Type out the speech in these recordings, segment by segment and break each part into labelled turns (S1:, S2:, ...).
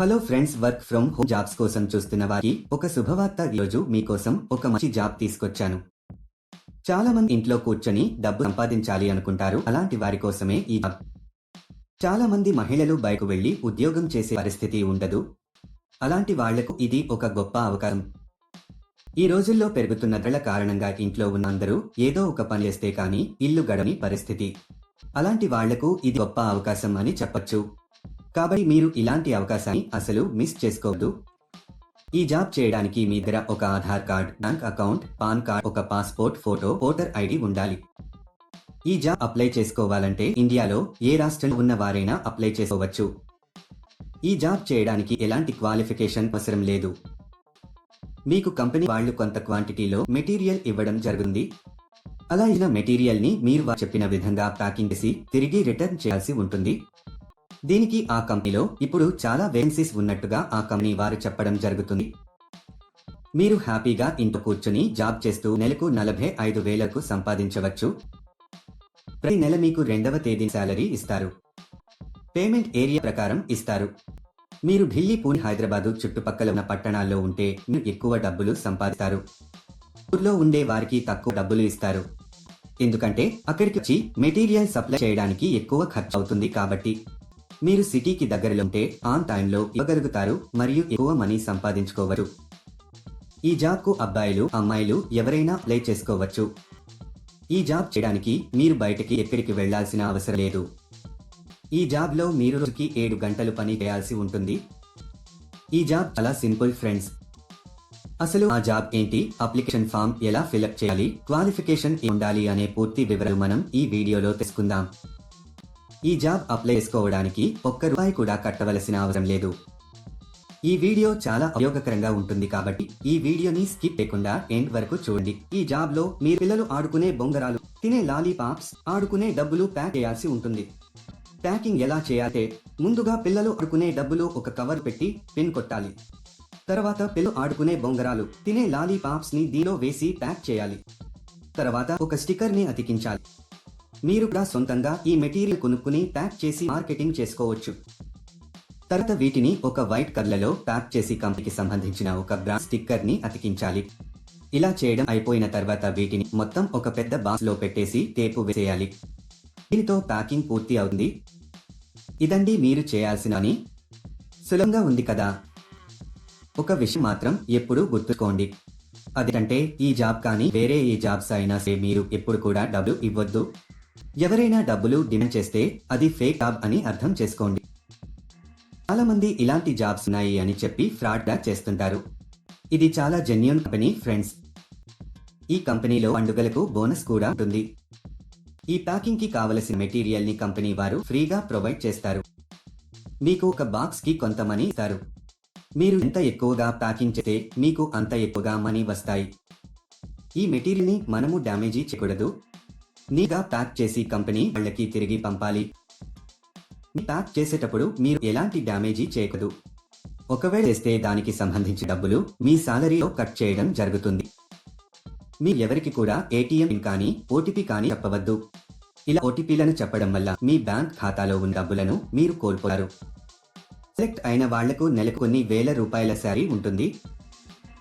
S1: Hello friends work from home jobs కోసం చూస్తున్న వారికి ఒక శుభవార్త ఈరోజు మీకోసం ఒక మంచి జాబ్ తీసుకొచ్చాను. చాలా మంది ఇంట్లో కూర్చొని డబ్బు సంపాదించాలి అనుకుంటారు అలాంటి వారి కోసమే ఈ జాబ్. చాలా మంది మహిళలు బయటకు వెళ్ళి ఉద్యోగం చేసే పరిస్థితి ఉండదు. అలాంటి వాళ్ళకు ఇది ఒక గొప్ప అవకాశం. ఈ రోజుల్లో పెరుగుతున్న ధరల కారణంగా ఇంట్లో ఉన్న అందరూ ఏదో ఒక పని చేస్తే కానీ ఇల్లు గడని పరిస్థితి. అలాంటి వాళ్ళకు ఇది గొప్ప అవకాశం అని చెప్పొచ్చు. కాబట్టి మీరు ఇలాంటి అవకాశాన్ని అసలు మిస్ చేసుకోవద్దు. ఈ జాబ్ చేయడానికి మీ దగ్గర ఒక Aadhaar card bank account PAN card ఒక పాస్పోర్ట్ ఫోటో ఓటర్ ఐడి ఉండాలి. ఈ జాబ్ అప్లై చేసుకోవాలంటే ఇండియాలో ఏ రాష్ట్రంలో ఉన్న వారైనా అప్లై చేసుకోవచ్చు. ఈ జాబ్ చేయడానికి ఎలాంటి క్వాలిఫికేషన్ అవసరం లేదు. మీకు కంపెనీ వాళ్ళు కొంత క్వాంటిటీలో మెటీరియల్ ఇవ్వడం జరుగుతుంది. అలా ఇచ్చిన మెటీరియల్ని మీరు చెప్పిన విధంగా ప్యాకింగ్ చేసి తిరిగి రిటర్న్ చేయాల్సి ఉంటుంది. దీనికి ఆ కంపెనీలో ఇప్పుడు చాలా వేకెన్సీస్ ఉన్నట్టుగా ఆ కంపెనీ వారు చెప్పడం జరుగుతుంది. మీరు హ్యాపీగా ఇంట్లో కూర్చుని జాబ్ చేస్తూ నెలకు నలభై ఐదు వేలకు సంపాదించవచ్చు. ప్రతి నెల మీకు రెండవ తేదీ శాలరీ ఇస్తారు. పేమెంట్ ఏరియా ప్రకారం ఇస్తారు. మీరు ఢిల్లీ పూణె హైదరాబాదు చుట్టుపక్కల ఉన్న పట్టణాల్లో ఉంటే మీరు ఎక్కువ డబ్బులు సంపాదిస్తారు. ఊర్లో ఉండే వారికి తక్కువ డబ్బులు ఇస్తారు. ఎందుకంటే అక్కడికి వచ్చి మెటీరియల్ సప్లై చేయడానికి ఎక్కువ ఖర్చు అవుతుంది కాబట్టి మీరు సిటీకి దగ్గరలో ఉంటే ఆన్ టైంలో ఇవ్వగలుగుతారు మరియు ఎక్కువ మనీ సంపాదించుకోవచ్చు. ఈ జాబ్కు అబ్బాయిలు అమ్మాయిలు ఎవరైనా అప్లై చేసుకోవచ్చు. ఈ జాబ్ చేయడానికి మీరు బయటికి ఎక్కడికి వెళ్ళాల్సిన అవసరం లేదు. ఈ జాబ్లో మీరు రోజుకి ఏడు గంటలు పని చేయాల్సి ఉంటుంది. ఈ జాబ్ చాలా సింపుల్ ఫ్రెండ్స్. అసలు ఆ జాబ్ ఏంటి? అప్లికేషన్ ఫామ్ ఎలా ఫిలప్ చేయాలి? క్వాలిఫికేషన్ ఉండాలి అనే పూర్తి వివరాలు మనం ఈ వీడియోలో తెలుసుకుందాం. ఈ జాబ్ అప్లై చేసుకోవడానికి ఒక్క రూపాయి కూడా కట్టవలసిన అవసరం లేదు. ఈ వీడియో చాలా ఉపయోగకరంగా ఉంటుంది కాబట్టి ఈ వీడియోని స్కిప్ చేయకుండా ఎండ్ వరకు చూడండి. ఈ జాబ్లో మీ పిల్లలు ఆడుకునే బొంగరాలు తినే లాలీపాప్స్ ఆడుకునే డబ్బులు ప్యాక్ చేయాల్సి ఉంటుంది. ప్యాకింగ్ ఎలా చేయాలంటే ముందుగా పిల్లలు ఆడుకునే డబ్బులు ఒక కవర్ పెట్టి పిన్ కొట్టాలి. తర్వాత పిల్లలు ఆడుకునే బొంగరాలు తినే లాలీపాప్స్ని దీనిలో వేసి ప్యాక్ చేయాలి. తర్వాత ఒక స్టిక్కర్ని అతికించాలి. మీరు కూడా సొంతంగా ఈ మెటీరియల్ కొనుక్కుని ప్యాక్ చేసి మార్కెటింగ్ చేసుకోవచ్చు. తర్వాత వీటిని ఒక వైట్ కర్లలో ప్యాక్ చేసి కంపెనీకి సంబంధించిన ఒక బ్రాండ్ స్టిక్కర్ని అతికించాలి. ఇలా చేయడం అయిపోయిన తర్వాత వీటిని మొత్తం ఒక పెద్ద బాక్స్లో పెట్టేసి టేపు వేసేయాలి. దీనితో ప్యాకింగ్ పూర్తి అవుతుంది. ఇదండి మీరు చేయాల్సిన అని సులభంగా ఉంది కదా? ఒక విషయం మాత్రం ఎప్పుడూ గుర్తుకోండి. అదేంటంటే ఈ జాబ్ కానీ వేరే ఏ జాబ్స్ అయినా సే మీరు ఎప్పుడు కూడా డబ్బులు ఇవ్వద్దు. ఎవరైనా డబ్బులు డిమాండ్ చేస్తే అది ఫేక్ జాబ్ అని అర్థం చేసుకోండి. చాలా మంది ఇలాంటి జాబ్స్ ఉన్నాయి అని చెప్పి ఫ్రాడ్గా చేస్తుంటారు. ఇది చాలా జెన్యున్ కంపెనీ ఫ్రెండ్స్ ఈ కంపెనీలో పండుగలకు బోనస్ కూడా ఉంటుంది. ఈ ప్యాకింగ్కి కావలసిన మెటీరియల్ని కంపెనీ వారు ఫ్రీగా ప్రొవైడ్ చేస్తారు. మీకు ఒక బాక్స్కి కొంత మనీ ఇస్తారు. మీరు ఎంత ఎక్కువగా ప్యాకింగ్ చేస్తే మీకు అంత ఎక్కువగా మనీ వస్తాయి. ఈ మెటీరియల్ని మనము డ్యామేజీ చేయకూడదు. నీగా ప్యాక్ చేసి కంపెనీ వాళ్ళకి తిరిగి పంపాలి. మీ ప్యాక్ చేసేటప్పుడు మీరు ఎలాంటి డ్యామేజీ చేయకదు ఒకవేళ చేస్తే దానికి సంబంధించి డబ్బులు మీ సాలరీలో కట్ చేయడం జరుగుతుంది. మీ ఎవరికి కూడా ఏటీఎం కానీ ఓటీపీ కానీ చెప్పవద్దు. ఇలా ఓటీపీలను చెప్పడం వల్ల మీ బ్యాంక్ ఖాతాలో ఉన్న డబ్బులను మీరు కోల్పోయారు సెలెక్ట్ అయిన వాళ్ళకు నెలకు కొన్ని వేల రూపాయల శారీ ఉంటుంది.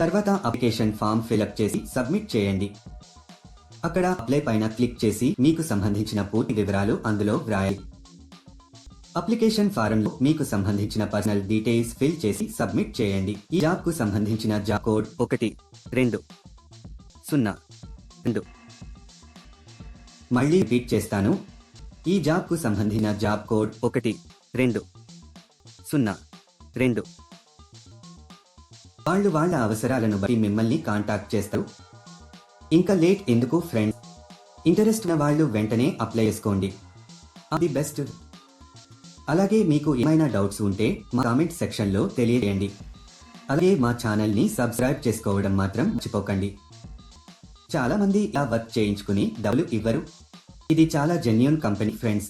S1: తర్వాత అప్లికేషన్ ఫామ్ ఫిలప్ చేసి సబ్మిట్ చేయండి. అక్కడ అప్లై పైన క్లిక్ చేసి మీకు సంబంధించిన పూర్తి వివరాలు అందులో వ్రాయాలి అప్లికేషన్ ఫారంలో మీకు సంబంధించిన పర్సనల్ డీటెయిల్స్ ఫిల్ చేసి సబ్మిట్ చేయండి. ఈ జాబ్కు సంబంధించిన జాబ్ కోడ్ ఒకటి రెండు సున్నా రెండు. మళ్ళీ రిపీట్ చేస్తాను. ఈ జాబ్కు సంబంధించిన జాబ్ కోడ్ ఒకటి రెండు సున్నా రెండు. వాళ్ళు వాళ్ళ అవసరాలను బట్టి మిమ్మల్ని కాంటాక్ట్ చేస్తారు. ఇంకా లేట్ ఎందుకు ఫ్రెండ్స్ ఇంటరెస్ట్ ఉన్న వాళ్ళు వెంటనే అప్లై చేసుకోండి. అది బెస్ట్ అలాగే మీకు ఏమైనా డౌట్స్ ఉంటే మా కామెంట్ సెక్షన్లో తెలియజేయండి. అలాగే మా ఛానల్ని సబ్స్క్రైబ్ చేసుకోవడం మాత్రం మర్చిపోకండి. చాలామంది ఇలా వర్క్ చేయించుకుని డబ్బులు ఇవ్వరు. ఇది చాలా జెన్యున్ కంపెనీ ఫ్రెండ్స్